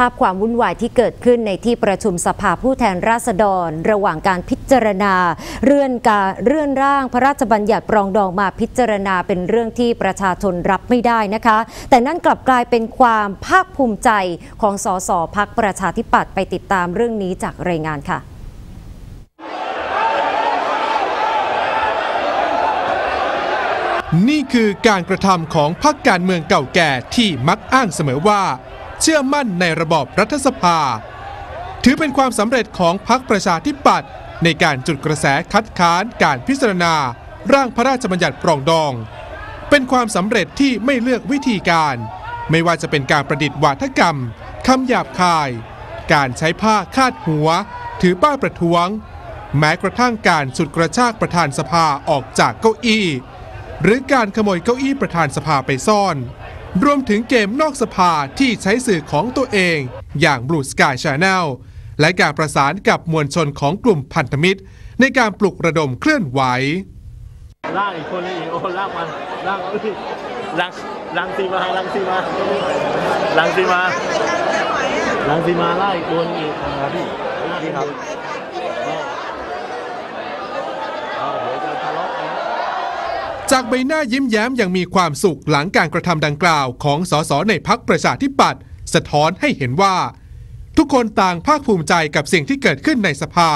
ภาพความวุ่นวายที่เกิดขึ้นในที่ประชุมสภาผู้แทนราษฎร ระหว่างการพิจารณาเลื่อนการเลื่อนร่างพระราชบัญญัติปรองดองมาพิจารณาเป็นเรื่องที่ประชาชนรับไม่ได้นะคะ แต่นั่นกลับกลายเป็นความภาคภูมิใจของสสพักประชาธิปัตย์ไปติดตามเรื่องนี้จากรายงานค่ะนี่คือการกระทำของพรรคการเมืองเก่าแก่ที่มักอ้างเสมอว่า เชื่อมั่นในระบอบรัฐสภา ถือเป็นความสำเร็จของพรรคประชาธิปัตย์ในการจุดกระแสคัดค้านการพิจารณา ร่างพระราชบัญญัติปรองดอง เป็นความสำเร็จที่ไม่เลือกวิธีการ ไม่ว่าจะเป็นการประดิษฐ์วาทกรรมคำหยาบคาย การใช้ผ้าคาดหัว ถือป้ายประท้วง แม้กระทั่งการฉุดกระชากประธานสภาออกจากเก้าอี้ หรือการขโมยเก้าอี้ประธานสภาไปซ่อน รวมถึงเกมนอกสภาที่ใช้สื่อของตัวเองอย่าง Blue Sky Channel และการประสานกับมวลชนของกลุ่มพันธมิตร ในการปลุกระดมเคลื่อนไหวลากอีกคนนึงอีกโอ้ลากมาลากเอาดิลังลังสีมาลังสีมาลังสีมาลังสีมาลากอีกคนอีกครับพี่พี่ครับเอาเดี๋ยวจะทะเลาะกันนะ จากใบหน้ายิ้มแย้มอย่างมีความสุขหลังการกระทำดังกล่าวของสสในพักประชาธิปัตย์สะท้อนให้เห็นว่า ทุกคนต่างภาคภูมิใจกับสิ่งที่เกิดขึ้นในสภา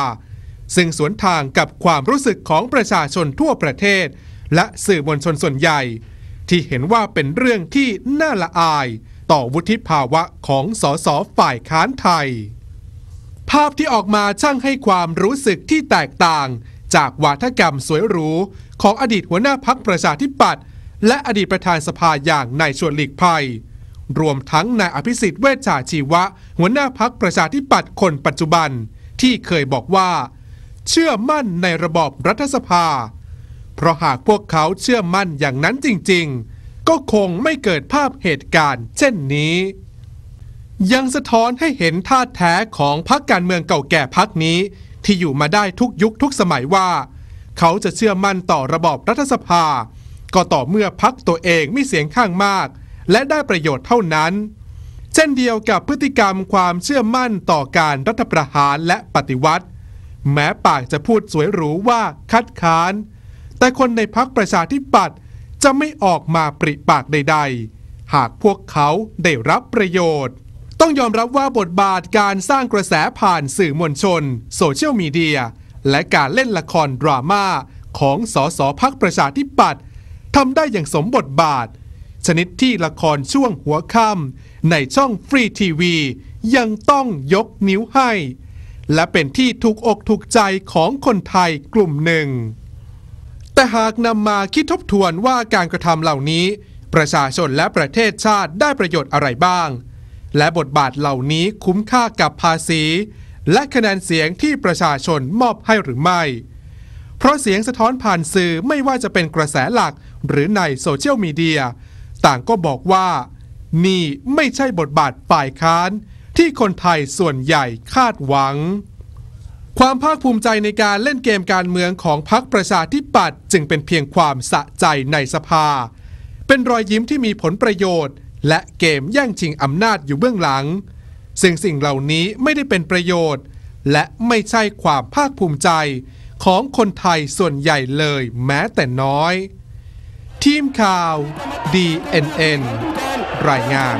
ซึ่งสวนทางกับความรู้สึกของประชาชนทั่วประเทศ และสื่อมวลชนส่วนใหญ่ ที่เห็นว่าเป็นเรื่องที่น่าละอาย ต่อวุฒิภาวะของสสฝ่ายค้านไทย ภาพที่ออกมาช่างให้ความรู้สึกที่แตกต่าง จากวาทกรรมสวยหรูของอดีตหัวหน้าพักประชาธิปัตย์และอดีตประธานสภาอย่างนายชวนหลีกภัย รวมทั้งนายอภิสิทธิ์เวชชาชีวะ หัวหน้าพักประชาธิปัตย์คนปัจจุบันที่เคยบอกว่า เชื่อมั่นในระบอบรัฐสภา เพราะหากพวกเขาเชื่อมั่นอย่างนั้นจริง ๆ ก็คงไม่เกิดภาพเหตุการณ์ เช่นนี้ ยังสะท้อนให้เห็นท่าแท้ของพรรคการเมืองเก่าแก่พรรคนี้ ที่อยู่มาได้ทุกยุคทุกสมัยว่า เขาจะเชื่อมั่นต่อระบอบรัฐสภา ก็ต่อเมื่อพรรคตัวเองมีเสียงข้างมาก และได้ประโยชน์เท่านั้น เช่นเดียวกับพฤติกรรมความเชื่อมั่นต่อการรัฐประหารและปฏิวัติ แม้ปากจะพูดสวยหรูว่าคัดค้าน แต่คนในพรรคประชาธิปัตย์จะไม่ออกมาปริปากใด ๆ หากพวกเขาได้รับประโยชน์ ต้องยอมรับว่าบทบาทการสร้างกระแสผ่านสื่อมวลชน โซเชียลมีเดีย และการเล่นละครดราม่าของสสพักประชาธิปัตย์ทำได้อย่างสมบทบาท ชนิดที่ละครช่วงหัวค่ำในช่องฟรีทีวี ยังต้องยกนิ้วให้ และเป็นที่ถูกอกถูกใจของคนไทยกลุ่มหนึ่ง แต่หากนำมาคิดทบทวนว่าการกระทำเหล่านี้ ประชาชนและประเทศชาติได้ประโยชน์อะไรบ้าง และบทบาทเหล่านี้คุ้มค่ากับภาษี และคะแนนเสียงที่ประชาชนมอบให้หรือไม่ เพราะเสียงสะท้อนผ่านสื่อไม่ว่าจะเป็นกระแสหลักหรือในโซเชียลมีเดียต่างก็บอกว่า นี่ไม่ใช่บทบาทฝ่ายค้าน ที่คนไทยส่วนใหญ่คาดหวัง ความภาคภูมิใจในการเล่นเกมการเมืองของพรรคประชาธิปัตย์จึงเป็นเพียงความสะใจในสภา เป็นรอยยิ้มที่มีผลประโยชน์ และเกมแย่งชิงอำนาจอยู่เบื้องหลัง ซึ่งสิ่งเหล่านี้ไม่ได้เป็นประโยชน์ และไม่ใช่ความภาคภูมิใจของคนไทยส่วนใหญ่เลยแม้แต่น้อย ทีมข่าว DNN รายงาน